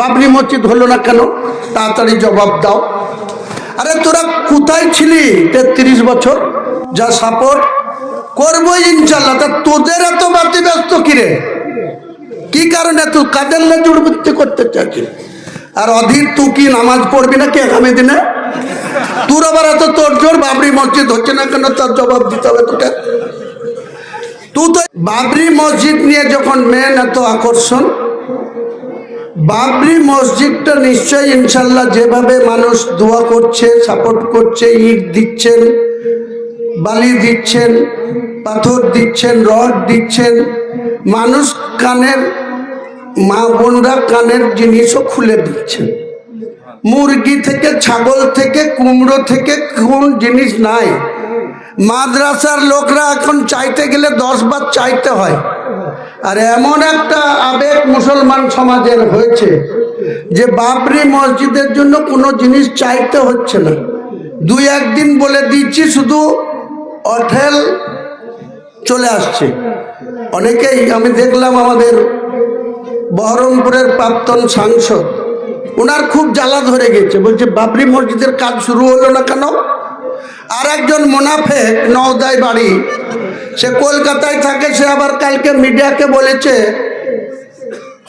বাবরি মসজিদ হলো না কেন? তাড়াতাড়ি জবাব দাও। আরে তোরা কোথায় ছিলি তেত্রিশ বছর? যা সাপোর্ট। করব ইনশাল্লাহ তা তোদের এত বাতি ব্যস্ত কিরে? কি কারণে? তুই কাদের না জুড়বৃত্তি করতে চাচ্ছিস আর অধীর, তুই কি নামাজ পড়বি না কি আগামী দিনে? তোর আবার এত তোর জোর বাবরি মসজিদ হচ্ছে না কেন? তার জবাব দিতে হবে তোকে। তুই তো বাবরি মসজিদ নিয়ে যখন মেন এত আকর্ষণ বাবরি মসজিদটা নিশ্চয়ই ইনশাল্লাহ যেভাবে মানুষ দোয়া করছে, সাপোর্ট করছে, ইট দিচ্ছেন, বালি দিচ্ছেন, পাথর দিচ্ছেন, রড দিচ্ছেন, মানুষ কানের, মা বোনরা কানের জিনিসও খুলে দিচ্ছেন। মুরগি থেকে, ছাগল থেকে, কুমড়ো থেকে কোন জিনিস নাই। মাদ্রাসার লোকরা এখন চাইতে গেলে দশ বার চাইতে হয়। আর এমন একটা আবেগ মুসলমান সমাজের হয়েছে যে বাবরি মসজিদের জন্য কোনো জিনিস চাইতে হচ্ছে না। দুই একদিন বলে দিচ্ছি শুধু অঠেল চলে আসছে। অনেকেই, আমি দেখলাম আমাদের বহরমপুরের প্রাক্তন সাংসদ ওনার খুব জ্বালা ধরে গেছে। বলছে বাবরি মসজিদের কাজ শুরু হলো না কেন? আর একজন মোনাফেক নওদায় বাড়ি সে কলকাতায় থাকে, সে আবার কালকে মিডিয়াকে বলেছে,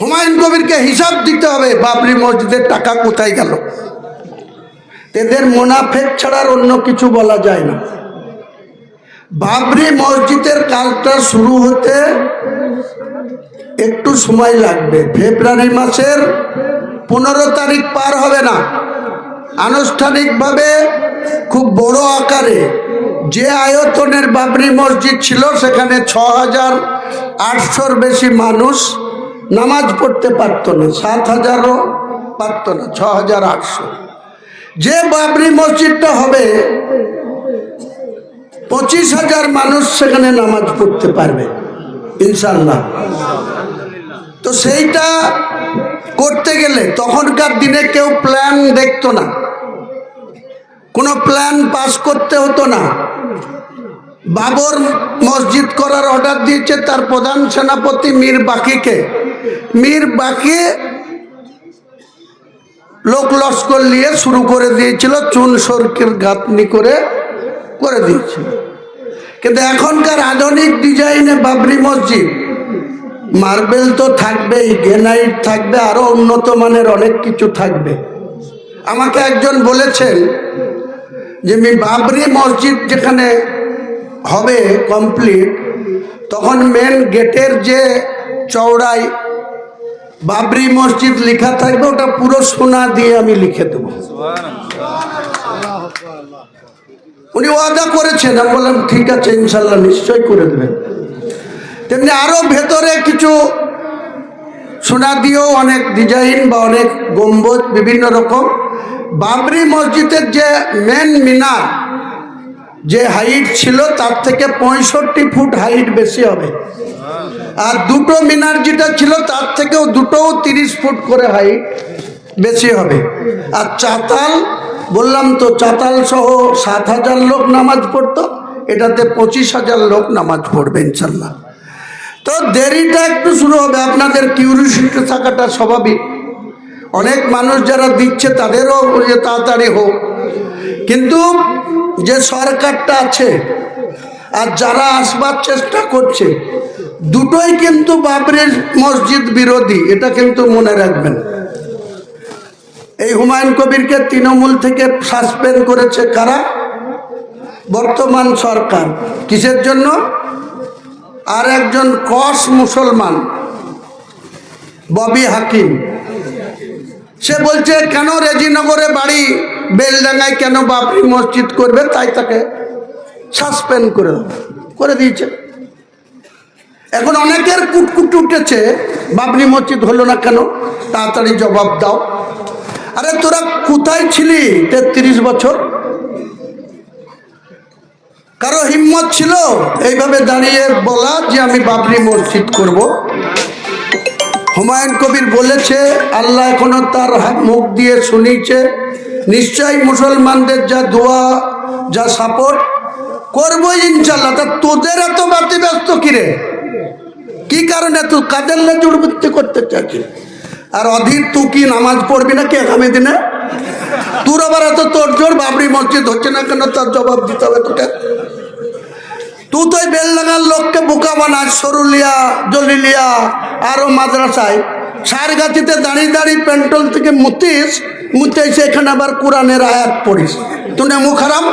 হুমায়ুন কবিরকে হিসাব দিতে হবে, বাবরি মসজিদের টাকা কোথায় গেল? এদের মোনাফেক ছাড়ার অন্য কিছু বলা যায় না। বাবরি মসজিদের কাজটা শুরু হতে একটু সময় লাগবে। ফেব্রুয়ারি মাসের পনেরো তারিখ পার হবে না। আনুষ্ঠানিকভাবে খুব বড় আকারে যে আয়তনের বাবরি মসজিদ ছিল, সেখানে ছ হাজার আটশোর বেশি মানুষ নামাজ পড়তে পারতো না সাত হাজারও পারতো না ছ হাজার আটশো। যে বাবরি মসজিদটা হবে পঁচিশ হাজার মানুষ সেখানে নামাজ পড়তে পারবে ইনশাল্লাহ তো সেইটা করতে গেলে তখনকার দিনে কেউ প্ল্যান দেখতো না। কোনো প্ল্যান পাস করতে হতো না। বাবর মসজিদ করার অর্ডার দিয়েছে তার প্রধান সেনাপতি মীর বাকিকে। মীর বাকি লোক লস্কর নিয়ে শুরু করে দিয়েছিল, চুন সরকের গাঁথনি করে করে দিয়েছিল। কিন্তু এখনকার আধুনিক ডিজাইনে বাবরি মসজিদ, মার্বেল তো থাকবেই গ্রেনাইট থাকবে, আরও উন্নত মানের অনেক কিছু থাকবে। আমাকে একজন বলেছেন যে বাবরি মসজিদ যেখানে হবে কমপ্লিট তখন মেন গেটের যে চওড়াই বাবরি মসজিদ লেখা থাকবে, ওটা পুরো সোনা দিয়ে আমি লিখে দেবো। উনি ওয়াদা করেছেন, আমি বললাম, ঠিক আছে, ইনশাল্লাহ নিশ্চয় করে দেবেন। তেমনি আরও ভেতরে কিছু সোনা দিয়েও অনেক ডিজাইন বা অনেক গম্বুজ বিভিন্ন রকম। বাবরি মসজিদের যে মেন মিনার, যে হাইট ছিল, তার থেকে পঁয়ষট্টি ফুট হাইট বেশি হবে। আর দুটো মিনার যেটা ছিল, তার থেকেও দুটোও তিরিশ ফুট করে হাইট বেশি হবে। আর চাতাল, বললাম তো, চাতাল সহ সাত হাজার লোক নামাজ পড়তো, এটাতে পঁচিশ হাজার লোক নামাজ পড়বে, ইনশাল্লাহ। তো দেরিটা একটু শুরু হবে, আপনাদের কিউরিসিটি থাকাটা স্বাভাবিক। অনেক মানুষ যারা দিচ্ছে তাদেরও যে তাড়াতাড়ি হোক। কিন্তু যে সরকারটা আছে আর যারা আসবার চেষ্টা করছে, দুটোই কিন্তু বাবরের মসজিদ বিরোধী, এটা কিন্তু মনে রাখবেন। এই হুমায়ুন কবিরকে তৃণমূল থেকে সাসপেন্ড করেছে কারা? বর্তমান সরকার। কিসের জন্য? আর একজন কস মুসলমান, ববি হাকিম। সে বলছে, কেন রেজিনগরে বাড়ি? বেলডাঙ্গায় কেন বাপরি মসজিদ করবে? তাই তাকে সাসপেন্ড করে। করে দিয়েছে। এখন অনেকের কুটকুট উঠেছে বাবরি মসজিদ হলো না কেন? তাড়াতাড়ি জবাব দাও। আরে, তোরা কোথায় ছিলি তেত্রিশ বছর? কারও হিম্মত ছিল? এইভাবে দাঁড়িয়ে বলা যে আমি বাবরি মসজিদ করব। হুমায়ুন কবির বলেছে, আল্লাহ এখনও তার মুখ দিয়ে শুনিয়েছে, নিশ্চয়ই মুসলমানদের যা দোয়া, যা সাপোর্ট করব ইনশাল্লাহ তা তোদের এত বাতি ব্যস্ত কিরে? কি কারণে তুই কাদের লেজুড়বৃত্তি করতে চাচ্ছিস আর অধীর, তুই কি নামাজ পড়বি না কি আগামী দিনে? তোর আবার এত তোর জোর বাবরি মসজিদ হচ্ছে না কেন? তার জবাব দিতে হবে তোকে। তুই তো বেল লাগার লোককে বোকা বানাস সরুলিয়া জলিলিয়া আরও মাদ্রাসায়। সারগাছিতে দাঁড়িয়ে দাঁড়িয়ে পেন্টল থেকে মুতিস মুতে এসে এখানে আবার কোরআনের আয়াত পড়িস। তুই নেমু খারাপ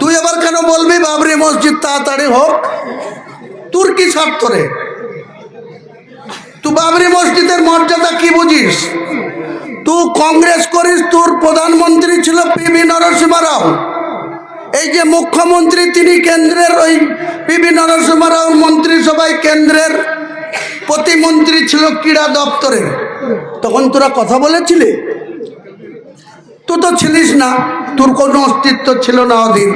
তুই আবার কেন বলবি, বাবরি মসজিদ তাড়াতাড়ি হোক তোর কি স্বার্থ রে? তুই বাবরি মসজিদের মর্যাদা কি বুঝিস? তুই কংগ্রেস করিস, তোর প্রধানমন্ত্রী ছিল পিবি নরসিংহ রাও এই যে মুখ্যমন্ত্রী, তিনি কেন্দ্রের ওই পি পিবি নরসিংহ রাও মন্ত্রিসভায় কেন্দ্রের প্রতিমন্ত্রী ছিল ক্রীড়া দপ্তরে। তখন তোরা কথা বলেছিলি? তুই তো ছিলিস না। তোর কোনো অস্তিত্ব ছিল না অধীন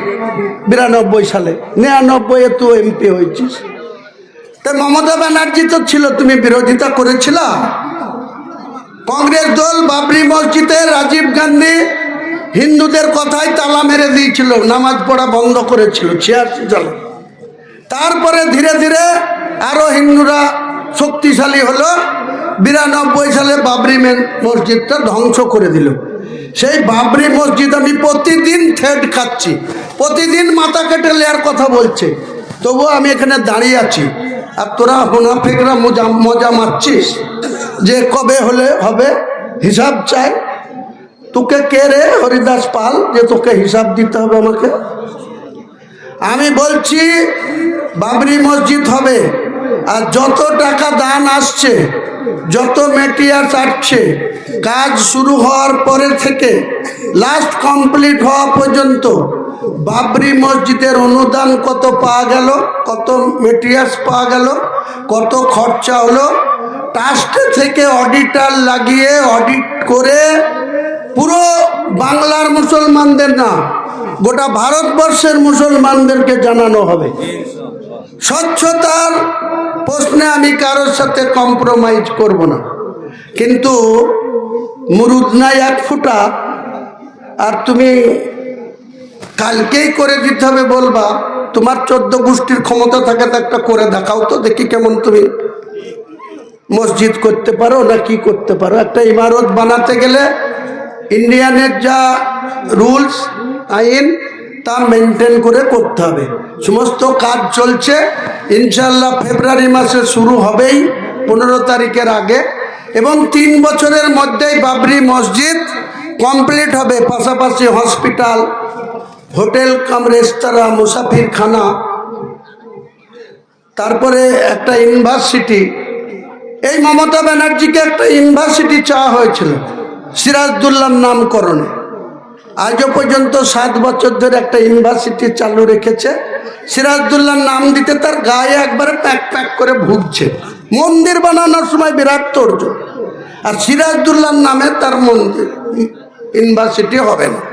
বিরানব্বই সালে। নিরানব্বই তুই এমপি হয়েছিস। তা মমতা ব্যানার্জি তো ছিল, তুমি বিরোধিতা করেছিলা। কংগ্রেস দল, বাবরি মসজিদে রাজীব গান্ধী হিন্দুদের কথায় তালা মেরে দিয়েছিল, নামাজ পড়া বন্ধ করেছিল ছিয়াশি সালে তারপরে ধীরে ধীরে আরও হিন্দুরা শক্তিশালী হলো, বিরানব্বই সালে বাবরি মসজিদটা ধ্বংস করে দিল। সেই বাবরি মসজিদ আমি প্রতিদিন থ্রেড খাচ্ছি, প্রতিদিন মাথা কেটে নেওয়ার কথা বলছে। তবুও আমি এখানে দাঁড়িয়ে আছি। আর তোরা মুনাফিকরা মজা মজা মারছিস যে কবে হলে হবে, হিসাব চাই। তোকে কে রে হরিদাস পাল যে তোকে হিসাব দিতে হবে আমাকে? আমি বলছি, বাবরি মসজিদ হবে। আর যত টাকা দান আসছে, যত মেটিয়ার্স আসছে কাজ শুরু হওয়ার পরে থেকে লাস্ট কমপ্লিট হওয়া পর্যন্ত বাবরি মসজিদের অনুদান কত পাওয়া গেল, কত মেটিরিয়ালস পাওয়া গেল, কত খরচা হলো ট্রাস্ট থেকে অডিটার লাগিয়ে অডিট করে পুরো বাংলার মুসলমানদের না, গোটা ভারতবর্ষের মুসলমানদেরকে জানানো হবে। স্বচ্ছতার প্রশ্নে আমি কারোর সাথে কম্প্রোমাইজ করব না। কিন্তু মুরুদ নাই এক ফুটা, আর তুমি কালকেই করে দিতে হবে বলবা, তোমার চোদ্দ গোষ্ঠীর ক্ষমতা থাকে তো একটা করে দেখাও তো, দেখি কেমন তুমি মসজিদ করতে পারো না কি করতে পারো। একটা ইমারত বানাতে গেলে ইন্ডিয়ানের যা রুলস আইন তা মেনটেন করে করতে হবে। সমস্ত কাজ চলছে। ইনশাল্লাহ ফেব্রুয়ারি মাসে শুরু হবেই, পনেরো তারিখের আগে। এবং তিন বছরের মধ্যেই বাবরি মসজিদ কমপ্লিট হবে। পাশাপাশি হসপিটাল হোটেল, কাম রেস্তোরাঁ মুসাফিরখানা। তারপরে একটা ইউনিভার্সিটি এই মমতা ব্যানার্জিকে একটা ইউনিভার্সিটি চাওয়া হয়েছিল। সিরাজদুল্লার নামকরণে। আজও পর্যন্ত সাত বছর ধরে একটা ইউনিভার্সিটি চালু রেখেছে। সিরাজদুল্লার নাম দিতে তার গায়ে একবারে প্যাক প্যাক করে ভুগছে। মন্দির বানানোর সময় বিরাট তোর্য আর সিরাজদুল্লার নামে তার মন্দির, ইউনিভার্সিটি হবে না।